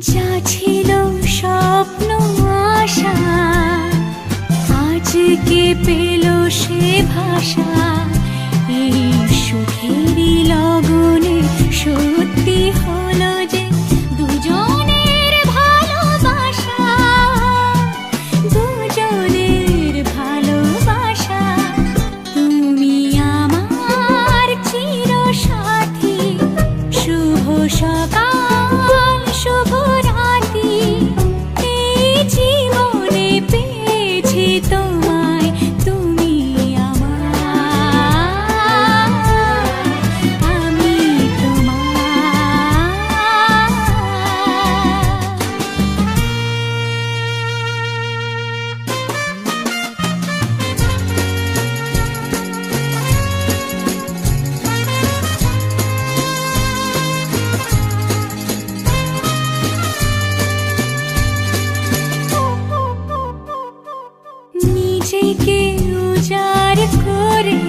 যা ছিল স্বপ্ন আশা আজকে পেল সে ভাষা? এই সুখেরই লগনে সত্যি হলো যে দুজনের ভালোবাসা দুজনের ভালোবাসা। তুমি আমার চির সাথী, শুভ সকাল। নিজেকে যার করে